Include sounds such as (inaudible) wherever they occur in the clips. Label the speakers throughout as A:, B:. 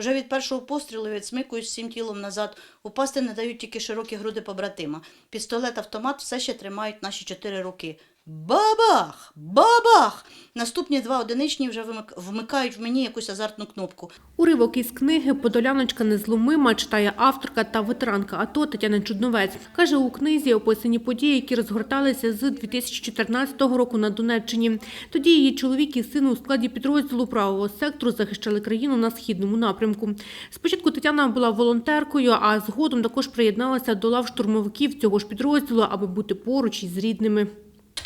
A: Вже від першого пострілу відсмикують всім тілом назад. Упасти не дають тільки широкі груди побратима. Пістолет, автомат все ще тримають наші чотири руки. Бабах! Бабах! Наступні два одиничні вже вмикають в мені якусь азартну кнопку.
B: Уривок із книги «Подоляночка незломима» читає авторка та ветеранка АТО Тетяна Чудновець. Каже, у книзі описані події, які розгорталися з 2014 року на Донеччині. Тоді її чоловік і син у складі підрозділу правого сектору захищали країну на східному напрямку. Спочатку Тетяна була волонтеркою, а згодом також приєдналася до лав штурмовиків цього ж підрозділу, аби бути поруч із рідними.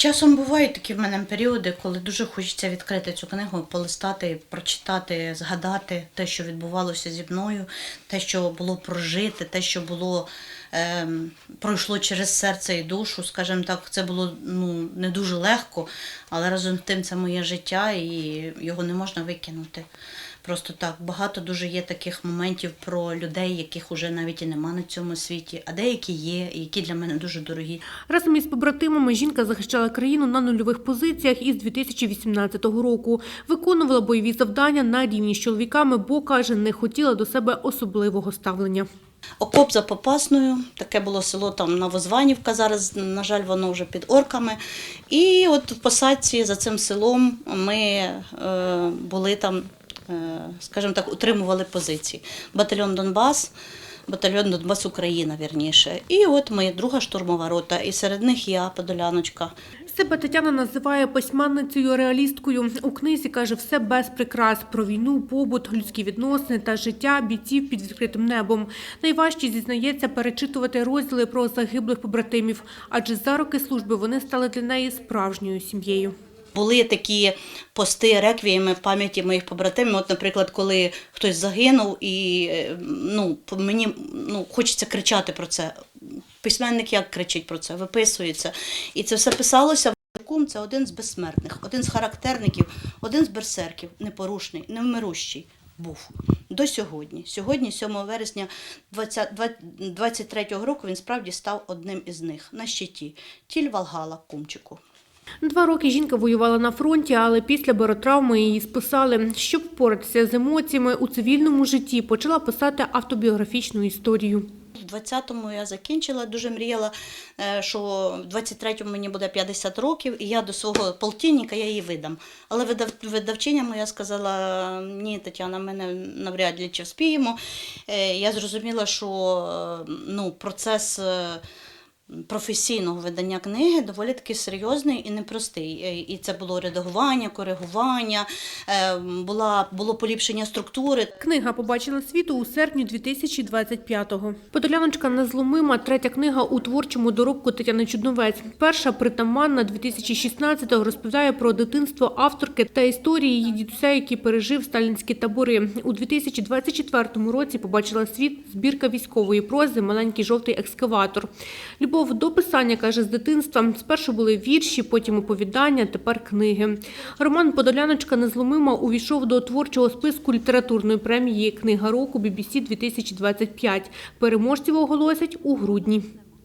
A: Часом бувають такі в мене періоди, коли дуже хочеться відкрити цю книгу, полистати, прочитати, згадати те, що відбувалося зі мною, те, що було прожити, те, що було ем, пройшло через серце і душу. Скажімо так, це було ну, не дуже легко, але разом з тим це моє життя і його не можна викинути. Просто так багато дуже є таких моментів про людей, яких уже навіть і нема на цьому світі, а деякі є, і які для мене дуже дорогі.
B: Разом із побратимами жінка захищала країну на нульових позиціях із 2018 року. Виконувала бойові завдання на рівні з чоловіками, бо каже, не хотіла до себе особливого ставлення.
A: Окоп за Попасною, таке було село там Новозванівка, зараз, на жаль, воно вже під орками. І от в посадці за цим селом ми е, були там, скажімо так, утримували позиції. Батальйон Донбас, батальйон Донбас Україна, вірніше. І от ми друга штурмова рота, і серед них я, Подоляночка.
B: Себе Тетяна називає письменницею реалісткою. У книзі каже все без прикрас про війну, побут, людські відносини та життя бійців під відкритим небом. Найважче зізнається перечитувати розділи про загиблих побратимів, адже за роки служби вони стали для неї справжньою сім'єю.
A: Були такі пости, реквієми в пам'яті моїх побратимів. От, наприклад, коли хтось загинув, і е, ну, мені ну, хочеться кричати про це. Письменник як кричить про це, виписується. І це все писалося. Кум це один з безсмертних, один з характерників, один з берсерків, непорушний, невмирущий був до сьогодні. Сьогодні, 7 вересня 2023 року, він справді став одним із них на щиті. Тіль Валгала Кумчику.
B: Два роки жінка воювала на фронті, але після баротравми її списали. Щоб впоратися з емоціями у цивільному житті, почала писати автобіографічну історію.
A: В 20-му я закінчила, дуже мріяла, е, що в 23-му мені буде 50 років, і я до свого полтинника я її видам. Але видав, видавчиня моя сказала, ні, Тетяна, ми не навряд чи вспіємо. Е, Я зрозуміла, що е, ну, процес професійного видання книги доволі таки серйозний і непростий. Е, І це було редагування, коригування, е, була, було поліпшення структури.
B: Книга побачила світу у серпні 2025-го. Подоляночка незломима, третя книга у творчому доробку Тетяни Чудновець. Перша притаманна 2016-го розповідає про дитинство авторки та історії її дідуся, який пережив сталінські табори. У 2024 році побачила світ збірка військової прози Маленький жовтий екскаватор. Любов до писання каже з дитинства. Спершу були вірші, потім оповідання, тепер книги. Роман Подоляночка незломима увійшов до творчого списку літературної премії Книга року BBC 2025. Переможців оголосять у грудні.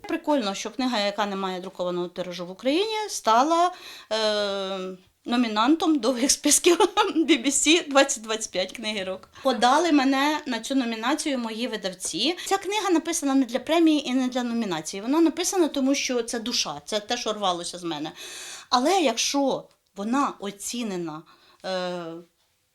A: Прикольно, що книга, яка не має друкованого тиражу в Україні, стала е, номінантом довгих списків (laughs) BBC 2025 книги року. Подали мене на цю номінацію мої видавці. Ця книга написана не для премії і не для номінації. Вона написана тому, що це душа, це те, що рвалося з мене. Але якщо вона оцінена е,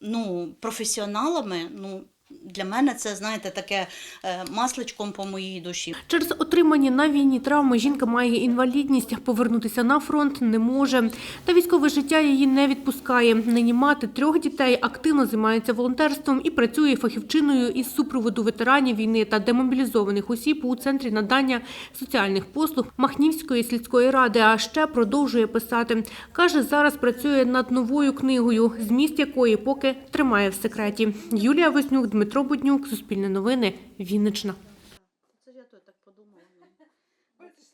A: ну, професіоналами, ну, для мене це, знаєте, таке е, масличком по моїй душі.
B: Через отримані на війні травми жінка має інвалідність, повернутися на фронт не може. Та військове життя її не відпускає. Нині мати трьох дітей активно займається волонтерством і працює фахівчиною із супроводу ветеранів війни та демобілізованих осіб у центрі надання соціальних послуг Махнівської сільської ради. А ще продовжує писати. Каже, зараз працює над новою книгою, зміст якої поки тримає в секреті. Юлія Веснюк, Дмитро Буднюк, Суспільне новини, Вінниччина.